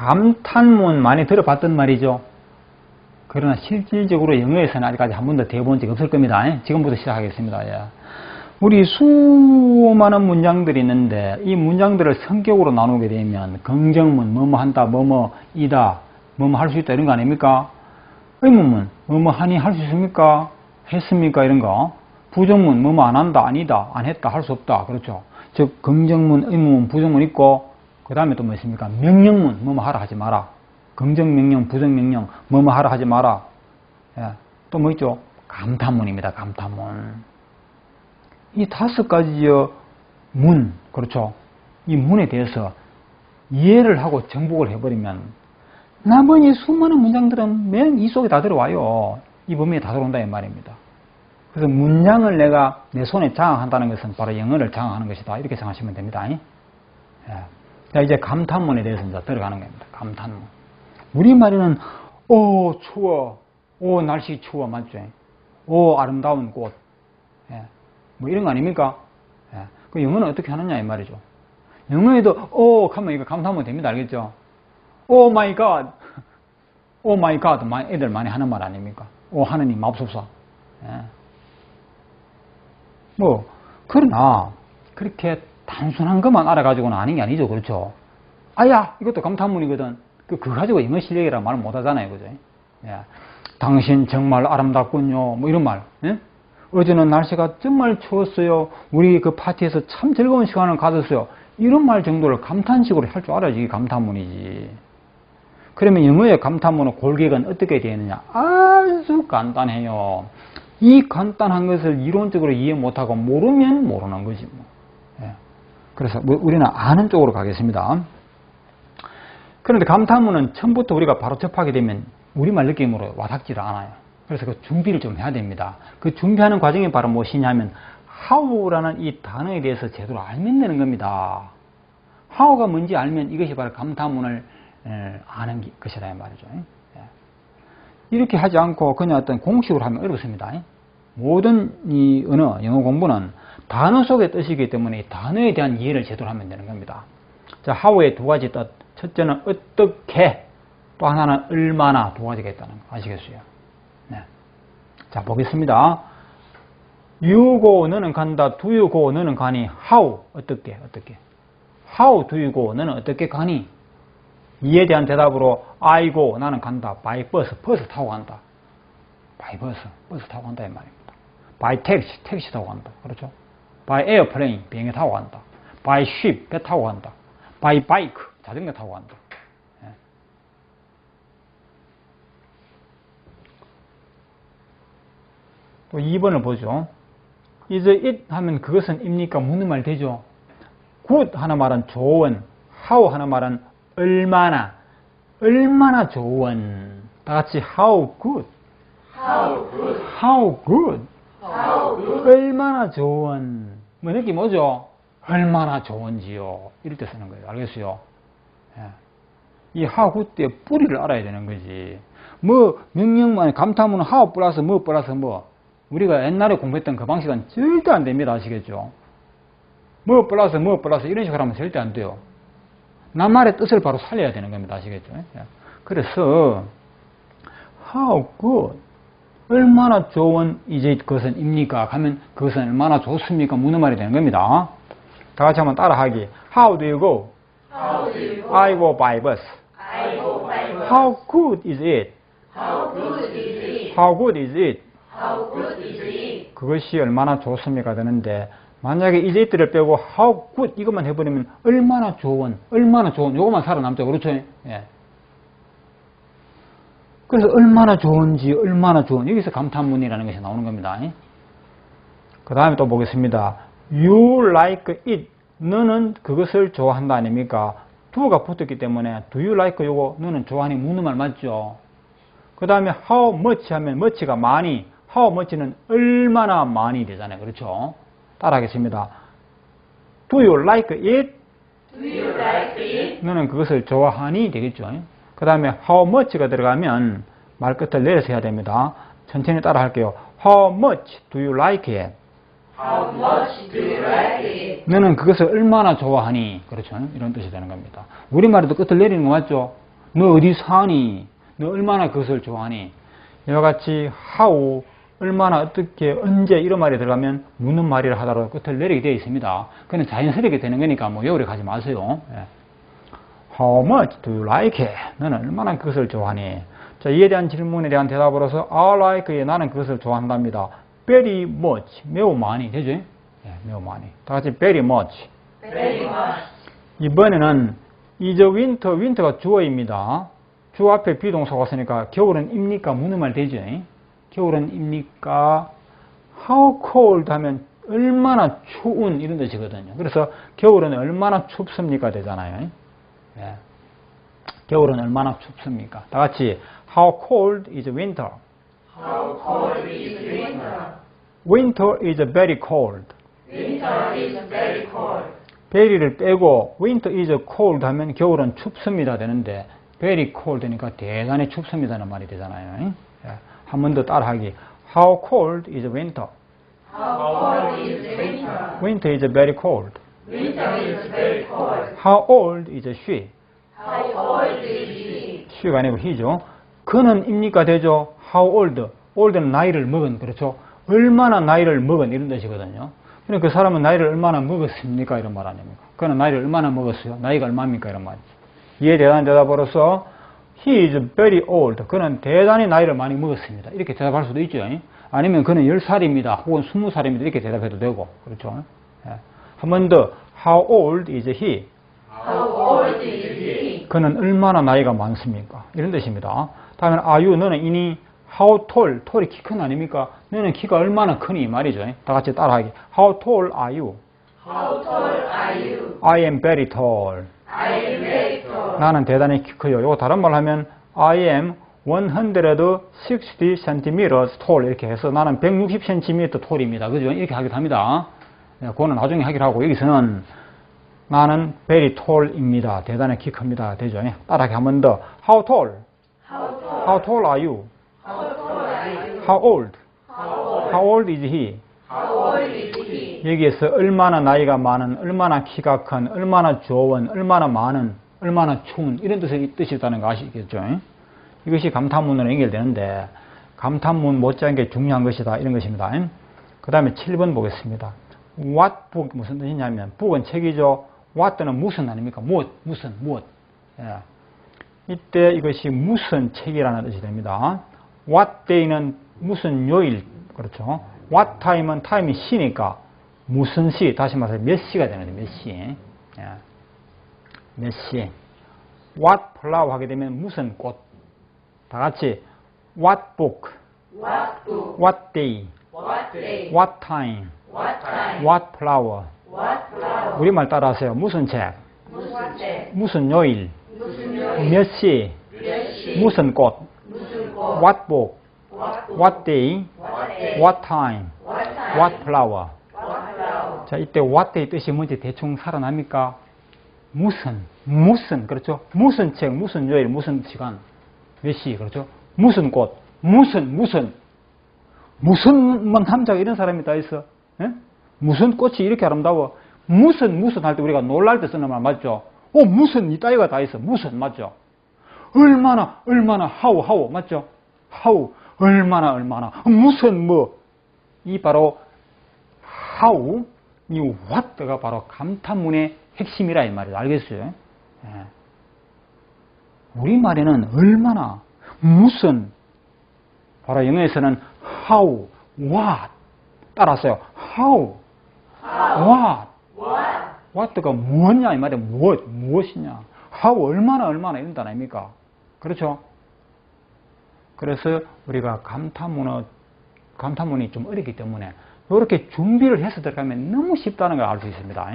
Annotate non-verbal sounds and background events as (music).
감탄문 많이 들어봤던 말이죠. 그러나 실질적으로 영어에서는 아직까지 한 번도 대본 적이 없을 겁니다. 지금부터 시작하겠습니다. 예. 우리 수많은 문장들이 있는데 이 문장들을 성격으로 나누게 되면 긍정문, 뭐뭐 한다, 뭐뭐 이다, 뭐뭐 할 수 있다 이런 거 아닙니까? 의문문, 뭐뭐 하니 할 수 있습니까? 했습니까? 이런 거. 부정문, 뭐뭐 안 한다, 아니다, 안 했다, 할 수 없다. 그렇죠. 즉, 긍정문, 의문문, 부정문 있고, 그 다음에 또 뭐 있습니까? 명령문, 뭐뭐 하라 하지 마라. 긍정명령, 부정명령, 뭐뭐 하라 하지 마라. 예. 또 뭐 있죠? 감탄문입니다. 감탄문. 이 다섯 가지의 문, 그렇죠. 이 문에 대해서 이해를 하고 정복을 해버리면 나머지 수많은 문장들은 맨 이 속에 다 들어와요. 이 범위에 다 들어온다 이 말입니다. 그래서 문장을 내가 내 손에 장악한다는 것은 바로 영어를 장악하는 것이다. 이렇게 생각하시면 됩니다. 예. 자, 이제 감탄문에 대해서 이제 들어가는 겁니다. 감탄문. 우리말에는, 오, 추워. 오, 날씨 추워. 맞죠? 오, 아름다운 꽃. 예. 뭐 이런 거 아닙니까? 예. 그 영어는 어떻게 하느냐, 이 말이죠. 영어에도, 오, 하면 이거 감탄문 됩니다. 알겠죠? 오 마이 갓. 오 (laughs) 마이 갓. 애들 많이 하는 말 아닙니까? 오, 하느님, 맙소사. 예. 뭐, 그러나, 그렇게 단순한 것만 알아가지고는 아닌 게 아니죠. 그렇죠? 아야! 이것도 감탄문이거든. 그, 그거 가지고 영어 실력이라 말못 하잖아요. 그죠? 예. 당신 정말 아름답군요. 뭐 이런 말. 예? 어제는 날씨가 정말 추웠어요. 우리 그 파티에서 참 즐거운 시간을 가졌어요. 이런 말 정도를 감탄식으로 할 줄 알아야지. 감탄문이지. 그러면 영어의 감탄문의 골격은 어떻게 되느냐? 아주 간단해요. 이 간단한 것을 이론적으로 이해 못하고 모르면 모르는 거지. 뭐. 예. 그래서 뭐 우리는 아는 쪽으로 가겠습니다. 그런데 감탄문은 처음부터 우리가 바로 접하게 되면 우리말 느낌으로 와닿지를 않아요. 그래서 그 준비를 좀 해야 됩니다. 그 준비하는 과정이 바로 무엇이냐면 how라는 이 단어에 대해서 제대로 알면 되는 겁니다. how가 뭔지 알면 이것이 바로 감탄문을 아는 것이다 이 말이죠. 예. 이렇게 하지 않고 그냥 어떤 공식으로 하면 어렵습니다. 모든 이 언어, 영어 공부는 단어 속의 뜻이기 때문에 단어에 대한 이해를 제대로 하면 되는 겁니다. 자, how의 두 가지 뜻. 첫째는 어떻게, 또 하나는 얼마나 두 가지가 있다는 거 아시겠어요? 네. 자, 보겠습니다. go, 너는 간다. go, 너는 가니. how, 어떻게, 어떻게. how go, 너는 어떻게 가니? 이에 대한 대답으로 I go, 나는 간다. by bus, 버스 타고 간다. by bus, 버스 타고 간다 이 말입니다. by taxi, 택시 타고 간다. 그렇죠? By airplane, 비행기 타고 간다. by ship, 배 타고 간다. by bike, 자전거 타고 간다. 예. 또 2번을 보죠. is it 하면 그것은 입니까? 묻는 말 되죠. good 하나 말은 좋은, how 하나 말은 얼마나, 얼마나 좋은. 다 같이 how good. How good. how good. How good. 얼마나 좋은. 뭐 느낌 오죠? 얼마나 좋은지요. 이럴 때 쓰는 거예요. 알겠어요? 예. 이 how 때 뿌리를 알아야 되는 거지. 뭐 명령만 감탄문은 how 플러스 뭐 플러스 뭐 우리가 옛날에 공부했던 그 방식은 절대 안 됩니다. 아시겠죠? 뭐 플러스 뭐 플러스 이런 식으로 하면 절대 안 돼요. 낱말의 뜻을 바로 살려야 되는 겁니다. 아시겠죠? 예. 그래서 how good 얼마나 좋은 이제 그것은 입니까? 하면 그것은 얼마나 좋습니까? 묻는 말이 되는 겁니다. 다 같이 한번 따라하기. How do you go? How do you go? I go by bus. I go by bus. How good is it? How good is it? How good is it? How good is it? 그것이 얼마나 좋습니까? 되는데 만약에 is it를 빼고 how good 이것만 해버리면 얼마나 좋은, 얼마나 좋은 요것만 살아남죠. 그렇죠? 예. 그래서 얼마나 좋은지 얼마나 좋은 여기서 감탄문이라는 것이 나오는 겁니다. 그 다음에 또 보겠습니다. You like it. 너는 그것을 좋아한다 아닙니까? do가 붙었기 때문에 do you like 요거 너는 좋아하니 묻는 말 맞죠? 그 다음에 how much 하면 much가 많이 how much는 얼마나 많이 되잖아요. 그렇죠? 따라하겠습니다. Do you like it? Do you like it? 너는 그것을 좋아하니 되겠죠. 그 다음에 how much가 들어가면 말 끝을 내려서 해야 됩니다. 천천히 따라 할게요. How much do you like it? How much do you like it? 너는 그것을 얼마나 좋아하니? 그렇죠. 이런 뜻이 되는 겁니다. 우리말에도 끝을 내리는 거 맞죠? 너 어디 사니? 너 얼마나 그것을 좋아하니? 이와 같이 how, 얼마나 어떻게 언제 이런 말이 들어가면 묻는 말이라 하더라도 끝을 내리게 되어 있습니다. 그는 자연스럽게 되는 거니까 뭐 요래 가지 마세요. 예. How much do you like it? 너는 얼마나 그것을 좋아하니? 자, 이에 대한 질문에 대한 대답으로서 I like it. 나는 그것을 좋아한답니다. Very much. 매우 많이. 되죠? 예, 매우 많이. 다 같이 very much. Very much. 이번에는 is winter. winter가 주어입니다. 주 앞에 비동사가 왔으니까 겨울은 입니까? 묻는 말 되죠? 겨울은 입니까? How cold 하면 얼마나 추운 이런 뜻이거든요. 그래서 겨울은 얼마나 춥습니까? 되잖아요. 예. 겨울은 얼마나 춥습니까? 다 같이 How cold is winter? How cold is winter? Winter is very cold. Winter is very cold. very를 빼고 winter is cold 하면 겨울은 춥습니다 되는데 very cold니까 대단히 춥습니다는 말이 되잖아요. 예. 한번 더 따라하기. How cold is winter? How cold is winter? Winter is very cold. Winter is very cold. How old is she? How old is she? she가 아니고 he죠. 그는 입니까 되죠. How old? old는 나이를 먹은 그렇죠. 얼마나 나이를 먹은 이런 뜻이거든요. 그러니까 그 사람은 나이를 얼마나 먹었습니까? 이런 말 아닙니까? 그는 나이를 얼마나 먹었어요? 나이가 얼마입니까? 이런 말이죠. 이에 대한 대답으로서 He is very old. 그는 대단히 나이를 많이 먹었습니다. 이렇게 대답할 수도 있죠. 아니면 그는 10살입니다. 혹은 20살입니다. 이렇게 대답해도 되고. 그렇죠. 예. 한번 더. How old is he? How old is he? 그는 얼마나 나이가 많습니까? 이런 뜻입니다. 다음에 are you 너는 이니 how tall tall이 키 큰 아닙니까? 너는 키가 얼마나 크니 이 말이죠. 다 같이 따라하기. How tall are you? How tall are you? I am very tall. I am very tall. 나는 대단히 키 커요. 이거 다른 말로 하면 I am 160 centimeters tall 이렇게 해서 나는 160cm tall입니다. 그죠? 이렇게 하기도 합니다. 네, 그거는 나중에 하기로 하고 여기서는 나는 very tall입니다. 대단히 키 큽니다. 되죠? 따라하기 한 번 더. How tall? How tall? Are you? How old? How old? Is he? How old is he? 여기에서 얼마나 나이가 많은, 얼마나 키가 큰, 얼마나 좋은, 얼마나 많은, 얼마나 추운 이런 뜻이, 뜻이 있다는 거 아시겠죠? 이것이 감탄문으로 연결되는데 감탄문 못지않게 중요한 것이다 이런 것입니다. 그 다음에 7번 보겠습니다. What book 무슨 뜻이냐면 book은 책이죠. what는 무슨 아닙니까? 무엇, 무슨, 무엇. 예. 이때 이것이 무슨 책이라는 뜻이 됩니다. What day는 무슨 요일 그렇죠. What time은 time이 시니까 무슨 시 다시 말해서 몇 시가 되는 거죠. 몇 시. 예. 몇 시. What flower 하게 되면 무슨 꽃. 다 같이 What book, What book? What day, What day? What time, What time? What flower. What flower? 우리말 따라하세요. 무슨 책, 무슨 책? 무슨 요일, 무슨 요일? 몇 시, 몇 시? 무슨 꽃. 무슨 꽃? What book, What book? What day, What day? What time, What time? What flower. What flower? 자, 이때 what day 뜻이 뭔지 대충 살아납니까? 무슨, 무슨, 그렇죠? 무슨 책, 무슨 요일, 무슨 시간, 몇 시, 그렇죠? 무슨 꽃, 무슨, 무슨, 무슨 뭐 남자가 이런 사람이 다 있어? 예? 무슨 꽃이 이렇게 아름다워? 무슨, 무슨 할 때 우리가 놀랄 때 쓰는 말 맞죠? 어, 무슨 이 따위가 다 있어. 무슨, 맞죠? 얼마나, 얼마나, 하우, 하우, 맞죠? 하우, 얼마나, 얼마나, 무슨, 뭐. 이 바로 how, 이 what가 바로 감탄문의 핵심이라 이 말이죠. 알겠어요? 예. 우리 말에는 얼마나, 무슨, 바로 영어에서는 how, what, 따라서요. How, what, What? what가 무엇냐 이 말이에요. 무엇, 무엇이냐. how 얼마나 얼마나 이런 단 아닙니까? 그렇죠? 그래서 우리가 감탄문어, 감탄문이 좀 어렵기 때문에 이렇게 준비를 해서 들어가면 너무 쉽다는 걸 알 수 있습니다.